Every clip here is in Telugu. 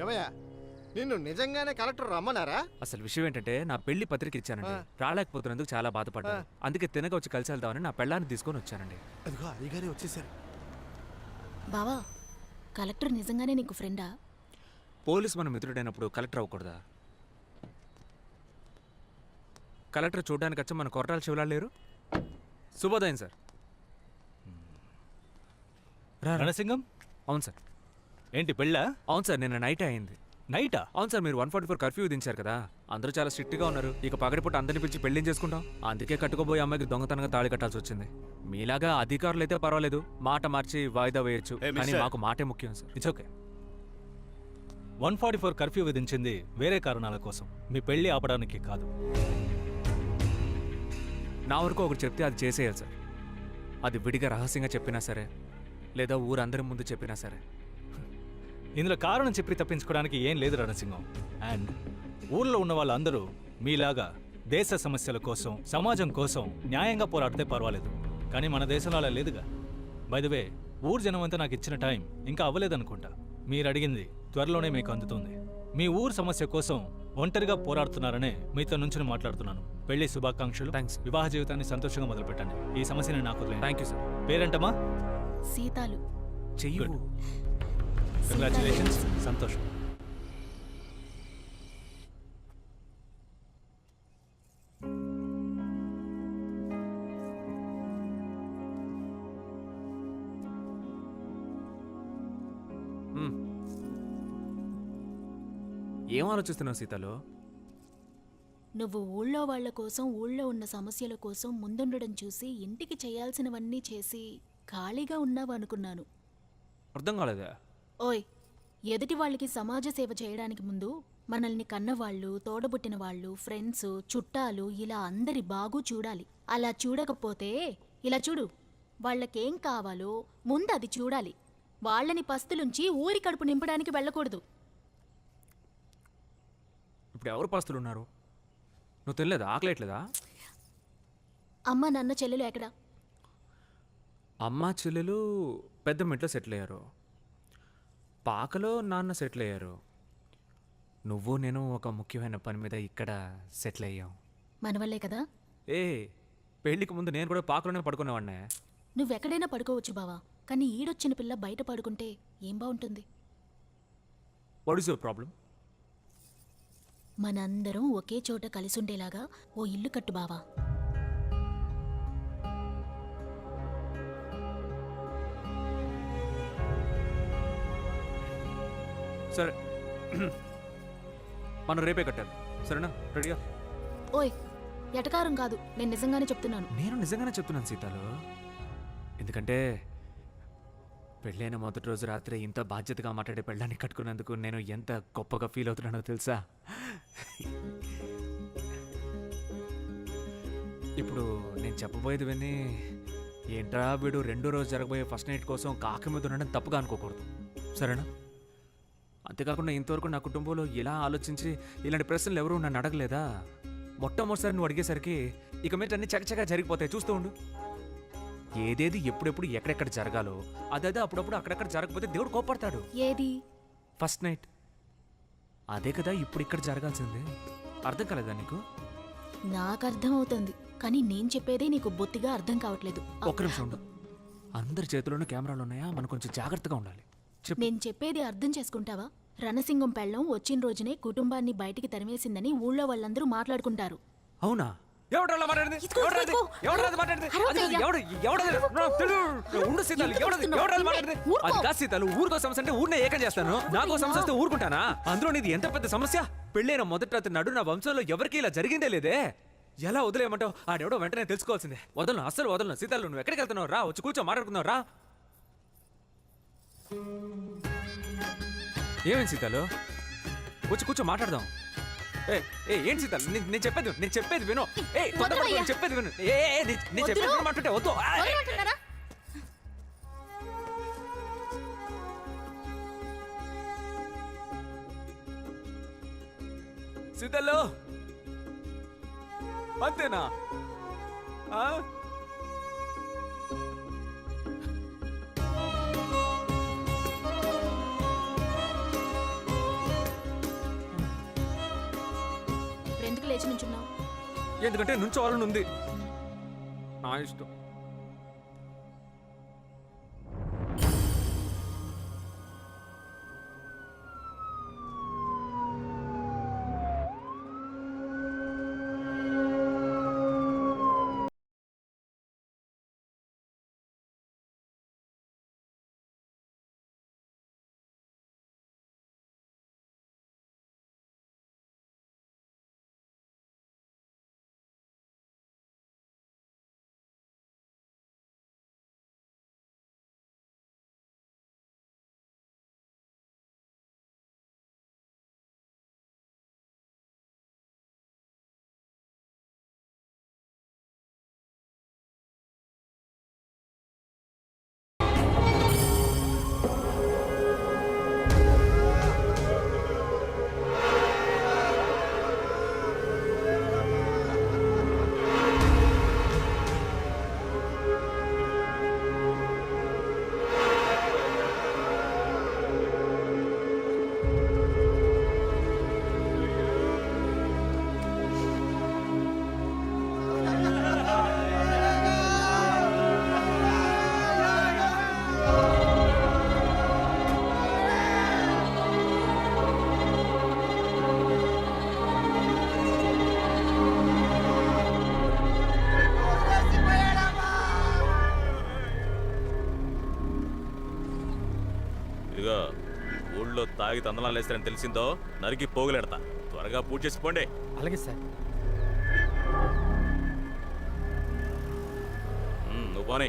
ఏమయ్యా నిన్ను నిజంగానే కలెక్టర్ రమ్మన్నారా? అసలు విషయం ఏంటంటే నా పెళ్ళి పత్రిక ఇచ్చానండి. రాలేకపోతున్నందుకు చాలా బాధపడ్డాను. అందుకే తినక వచ్చి కలిసి వెళ్దామని నా పెళ్ళాన్ని తీసుకొని వచ్చానండి. అదిగో అయ్యగారే వచ్చేసారు. బావా కలెక్టర్ నిజంగానే నీకు ఫ్రెండా? పోలీస్ మన మిత్రుడైనప్పుడు కలెక్టర్ అవ్వకూడదా? కలెక్టర్ చూడడానికి వచ్చి మన కొరటాల శివలాలు లేరు? శుభోదయం సార్. రణసింగం? అవును సార్. ఏంటి పెళ్ళా? అవును సార్ నిన్న నైట్ అయింది. నైటా? అవును సార్ మీరు వన్ ఫార్టీ ఫోర్ కర్ఫ్యూ విధించారు కదా. అందరూ చాలా స్ట్రిక్ట్గా ఉన్నారు. ఇక పగటిపూట అందరిని పిలిచి పెళ్ళి చేసుకుంటాం? అందుకే కట్టుకోబోయే అమ్మాయికి దొంగతనంగా తాళి కట్టాల్సి వచ్చింది. మీలాగా అధికారులు అయితే పర్వాలేదు. మాట మార్చి వాయిదా వేయొచ్చు. కానీ. మాకు మాటే ముఖ్యం sir. It's okay one forty four curfew విధించింది వేరే కారణాల కోసం. మీ పెళ్ళి ఆపడానికి కాదు. నా వరకు ఒకటి చెప్తే అది చేసేయాలి సార్. అది విడిగా రహస్యంగా చెప్పినా సరే లేదా ఊరందరి ముందు చెప్పినా సరే. ఇందులో కారణం చెప్పి తప్పించుకోవడానికి ఏం లేదు రణసింగం అండ్ ఊర్లో ఉన్న వాళ్ళందరూ మీలాగా దేశ సమస్యల కోసం సమాజం కోసం న్యాయంగా పోరాడితే పర్వాలేదు. కానీ మన దేశంలో అలా లేదుగా. వే ఊరు జనం అంతా నాకు ఇచ్చిన టైం ఇంకా అవ్వలేదనుకుంటా. మీరు అడిగింది త్వరలోనే మీకు అందుతుంది. మీ ఊరు సమస్య కోసం ఒంటరిగా పోరాడుతున్నారనే మీతో నుంచి మాట్లాడుతున్నాను. పెళ్ళి శుభాకాంక్షలు. Thanks. వివాహ జీవితాన్ని సంతోషంగా మొదలుపెట్టండి. ఈ సమస్యని నాకు. థ్యాంక్ యూ సార్ పేరేంటమ్మా? సీతాలు. చెయ్యు. కంగ్రాచులేషన్స్ సంతోషం మ్మ్. ఏం ఆలోచిస్తున్నావు సీతలో? నువ్వు ఊళ్ళో వాళ్ళ కోసం ఊళ్ళో ఉన్న సమస్యల కోసం ముందుండడం చూసి ఇంటికి చేయాల్సినవన్నీ చేసి ఖాళీగా ఉన్నావు అనుకున్నాను అర్థం కాలేదా? ఓయ్ ఎదుటి వాళ్ళకి సమాజ సేవ చేయడానికి ముందు మనల్ని కన్నవాళ్ళు తోడబుట్టిన వాళ్ళు ఫ్రెండ్స్ చుట్టాలు ఇలా అందరి బాగు చూడాలి. అలా చూడకపోతే ఇలా చూడు వాళ్ళకేం కావాలో ముందు అది చూడాలి. వాళ్ళని పస్తులుంచి ఊరి కడుపు నింపడానికి వెళ్ళకూడదు. ఇప్పుడు ఎవరు పస్తులు ఉన్నారు నువ్వు తెలియదా ఆకలేట్లేదా అమ్మ నాన్న చెల్లెలు ఎక్కడా? అమ్మ చెల్లెలు పెద్ద ఇంట్లో సెటిల్ అయ్యారు. పాకలో నాన్న సెటిల్ అయ్యారు నువ్వు నేను ఒక ముఖ్యమైన పని మీద ఇక్కడ సెటిల్ అయ్యాం మనవల్లే కదా? ఏ పెళ్ళికి ముందు నేను కూడా పాకలోనే పడుకునేవాడినే. నువ్వెక్కడైనా పడుకోవచ్చు బావా. కానీ ఈడొచ్చిన పిల్ల బయట పడుకుంటే ఏం బాగుంటుంది వాట్ ఈస్ యువర్ ప్రాబ్లం మనందరం ఒకే చోట కలిసుండేలాగా ఓ ఇల్లు కట్టు బావా. సరే. మనం రేపే కట్టాలి. సరేనా? రెడీగా ఓయ్ ఎటకారం కాదు. నేను నిజంగానే చెప్తున్నాను. నేను నిజంగానే చెప్తున్నాను సీతాలు. ఎందుకంటే పెళ్ళైన మొదటి రోజు రాత్రి ఇంత బాధ్యతగా మాట్లాడే పెళ్ళాన్ని కట్టుకున్నందుకు నేను ఎంత గొప్పగా ఫీల్ అవుతున్నానో తెలుసా? ఇప్పుడు నేను చెప్పబోయేది విని ఏంట్రా వీడు రెండో రోజు జరగబోయే ఫస్ట్ నైట్ కోసం కాకి మీద ఉండడం తప్పుగా అనుకోకూడదు. సరేనా? అంతేకాకుండా ఇంతవరకు నా కుటుంబంలో ఇలా ఆలోచించి ఇలాంటి ప్రశ్నలు ఎవరు నన్ను అడగలేదా? మొట్టమొదటిసారి నువ్వు అడిగేసరికి ఇక మీద అన్ని చకచకా జరిగిపోతాయి. చూస్తూ ఉండు. ఏదేది ఎప్పుడెప్పుడు ఎక్కడెక్కడ జరగాలో అదేదో అప్పుడప్పుడు అక్కడక్కడ జరగకపోతే దేవుడు కోపడతాడు ఏది? First night. అదే కదా ఇప్పుడు ఇక్కడ జరగాల్సిందే. అర్థం కాలేదా నీకు? నాకు అర్థమవుతుంది కానీ నేను చెప్పేదే నీకు బొత్తిగా అర్థం కావట్లేదు. ఒక్క నిమిషం ఉండు. అందరి చేతిలోనూ కెమెరాలు ఉన్నాయా? మనం కొంచెం జాగ్రత్తగా ఉండాలి. చెప్పు. నేను చెప్పేది అర్థం చేసుకుంటావా? రణసింగం పెళ్ళం వచ్చిన రోజునే కుటుంబాన్ని బయటికి తరిమేసిందని ఊళ్ళో వాళ్ళందరూ మాట్లాడుకుంటారు. అవునా? మాట్లాడింది? మాట్లాడింది? అది. ఎవడు? ఎవడది. ఉండు సీతాలు ఎవడది. మాట్లాడింది. అది కాదు సీతాలు ఊరికో సమస్య అంటే ఊరినే ఏకం చేస్తాను. నాకో సమస్య వస్తే ఊరుకుంటానా? అందులో నీది ఎంత పెద్ద సమస్య? పెళ్ళైన మొదట రాత్రి నడు నా వంశంలో ఎవరికి ఇలా జరిగిందే లేదే? ఎలా వదిలేయమంటావు? ఆడెవడో వెంటనే తెలుసుకోవాల్సిందే. వదలను అస్సలు వదలను. సీతాలు నువ్వు ఎక్కడికి వెళ్తున్నావు? రా వచ్చి కూర్చో మాట్లాడుకుందావు రా. ఏమేం సీతాలు? వచ్చి కూర్చో మాట్లాడదాం. ఏ ఏ ఏంటి సీతాలు? నేను చెప్పేది విను, నేను చెప్పేది విను. ఏ తొందరపడకు, నేను చెప్పేది విను. ఏ ఏ, ఏ, నీ- నేను చెప్పేది. వినమంటుంటే వద్దు. ఆ, ఏ, వదలమంటున్నారా? సీతాలు? అంతేనా? ఆ? లేచి నుంచున్నావు ఎందుకంటే నుంచోవాలని ఉంది. నా ఇష్టం. ఇదిగో ఊళ్ళో తాగి తందనాలు వేస్తారని తెలిసిందో నరికి పోగులెడతా. త్వరగా పూజ చేసుకోండి అలాగే సార్. నువ్వు పోనీ.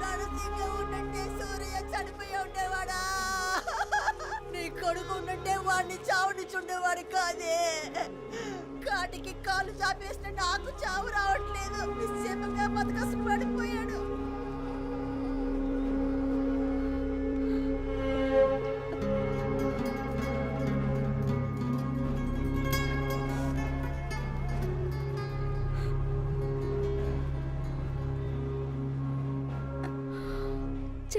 నరసింహ ఉండంటే సూర్య చనిపోయి ఉండేవాడా? నీ కొడుకు ఉండంటే వాడిని చావుని చుండేవాడు కాదే? కాటికి కాలు చాపేసిన నాకు చావు రావట్లేదు. నిశ్చేపంగా బతకసు పడిపోయాడు.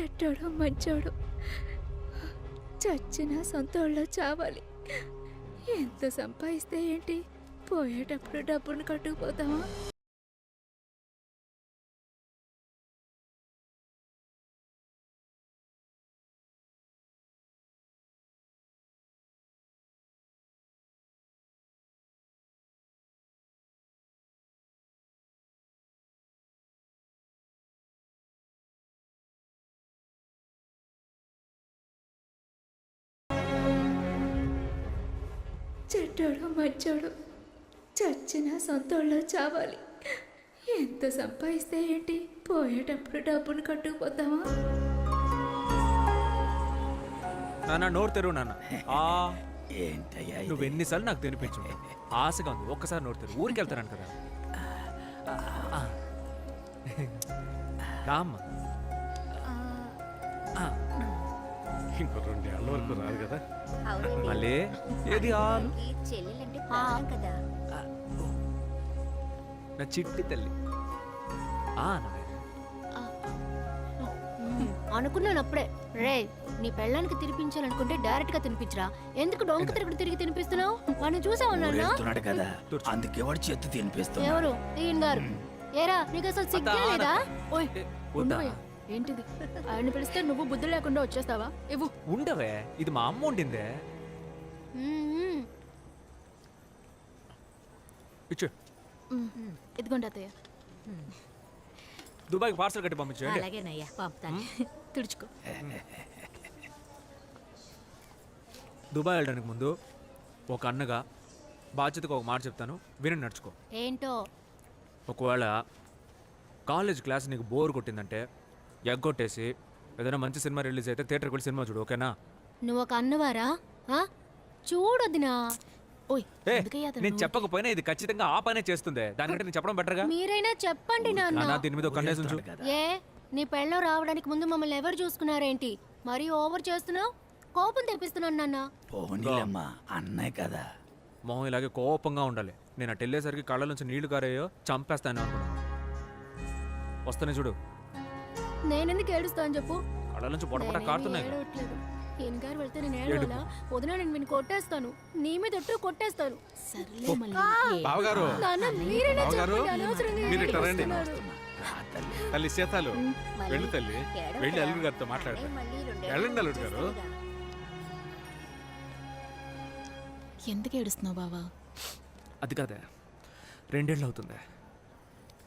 చెడ్డాడో మంచోడు. చచ్చిన సొంతోళ్ళలో చావాలి. ఎంత సంపాదిస్తే ఏంటి? పోయేటప్పుడు డబ్బును కట్టుకుపోతావా? చెడ్డోడు మంచోడు చచ్చిన సొంతోళ్ళలో చావాలి. ఎంత సంపాదిస్తే ఏంటి? పోయేటప్పుడు డబ్బును కట్టుకుపోతామా? నాన్న నోరు తెరువు నాన్న. ఆ ఏంటయ్యా ఇది? నువ్వు ఎన్నిసార్లు నాకు తినిపించు. ఆశగా ఉంది. ఒక్కసారి నోరు తెరువు. ఊరికి వెళ్తాను కదా ఆ. రామ్మ. ఇంకో రెండేళ్ళ వరకు రాదు కదా. మళ్ళీ ఏది ఆలు చెల్లెలంటే ప్రాణం కదా. నా చిట్టి తల్లి. ఆ. అనుకున్నాను అప్పుడే. రే నీ పెళ్ళానికి తినిపించాలనుకుంటే డైరెక్ట్గా తినిపించరా. ఎందుకు డొంక తిరుగుడు తిరిగి తినిపిస్తున్నావు? వాడిని చూసావు నాన్న? కదా. అందుకే వాడు చేత్తు తినిపిస్తున్నాడు. ఎవరు? ఈయన గారు. ఏరా నీకు అసలు సిగ్గే లేదా? ఓయ్. వద్దా? ఉండవయ్యా ఏంటిది? ఆయన పిలిస్తే నువ్వు బుద్ధి లేకుండా వచ్చేస్తావా? ఇవ్వు. ఉండవే ఇది మా అమ్మ ఉండిందే మ్మ్. ఇచ్చు. మ్మ్. ఇదిగోండి అత్తయ్య. దుబాయ్కి పార్సల్ కట్టి పంపించండి అలాగేనయ్యా పంపుతాను. తుడుచుకో. దుబాయ్ వెళ్ళడానికి ముందు ఒక అన్నగా బాధ్యతగా ఒక మాట చెప్తాను విని నడుచుకో. ఏంటో? ఒకవేళ కాలేజ్ క్లాస్ నీకు బోర్ కొట్టిందంటే ఎగ్గొట్టేసి ఏదైనా మంచి సినిమా రిలీజ్ అయితే థియేటర్కి వెళ్ళి సినిమా చూడు ఓకేనా? నువ్వు ఒక అన్నవారా? ఆ? చూడొద్దునా? ఓయ్ ఏ ఎందుకయ్యా అతను? నేను చెప్పకపోయినా ఇది ఖచ్చితంగా ఆ పనే చేస్తుంది. దానికంటే నేను చెప్పడం బెటర్గా మీరైనా చెప్పండి నాన్న. నాన్న దీని మీద ఒక కన్నేసి ఉంచు. ఏ నీ పెళ్ళం రావడానికి ముందు మమ్మల్ని ఎవరు చూసుకున్నారేంటి? మరీ ఓవర్ చేస్తున్నావు? కోపం తెప్పిస్తున్నాను నాన్న. పోనీలమ్మా అన్నయ్య కదా. మొహం ఇలాగే కోపంగా ఉండాలి. నేను అటు వెళ్ళేసరికి కళ్ళ నుంచి నీళ్ళు కారేయో చంపేస్తాను అనుకున్నాను వస్తానే చూడు. నేనెందుకు ఏడుస్తాను చెప్పు? కళ్ళ నుంచి పొడపట కారుతున్నాయి. ఏడవట్లేదు. వెళ్తే నేను ఏడవలా? వదిన నేను విని కొట్టేస్తాను. నీ మీద ఒట్టు కొట్టేస్తాను. సర్లే మళ్ళీ. బావగారు. నాన్న మీరేనా బావగారు, చెప్పండి అనవసరంగా మీరు ఇట్లా రండి. ఏడుస్తున్నారు. రా తల్లి సీతాలు. వెళ్ళి తల్లి. వెళ్ళి అల్లుడు గారితో వెళ్ళండి అల్లుడు గారు. ఎందుకు ఏడుస్తున్నావు బావా? అది కాదే రెండేళ్ళు అవుతుంది.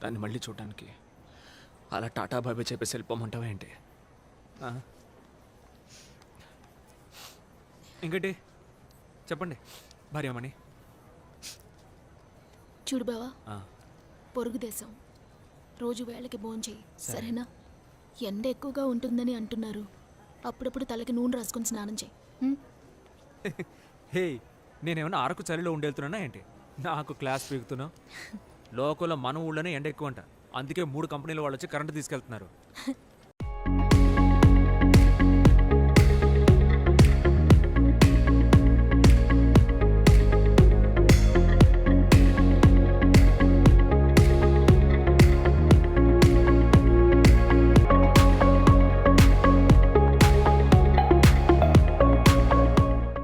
దాన్ని మళ్ళీ చూడడానికి అలా టాటా బాబాయ్ చెప్పేసి ఏంటి? ఇంకటి? చెప్పండి భార్యమణి. చూడు బావా పొరుగు దేశం. రోజు వేళకి భోంచేయి సరేనా? ఎండ ఎక్కువగా ఉంటుందని అంటున్నారు. అప్పుడప్పుడు తలకి నూనె రాసుకొని స్నానం చేయి? హే నేనేమన్నా అరకు చలిలో ఉండేళ్తున్నానా ఏంటి? నాకు క్లాస్ పీకుతున్నావు. లోకల్లో మన ఊళ్ళోనే ఎండ ఎక్కువ అంట అందుకే మూడు కంపెనీల వాళ్ళు వచ్చి కరెంటు తీసుకెళ్తున్నారు.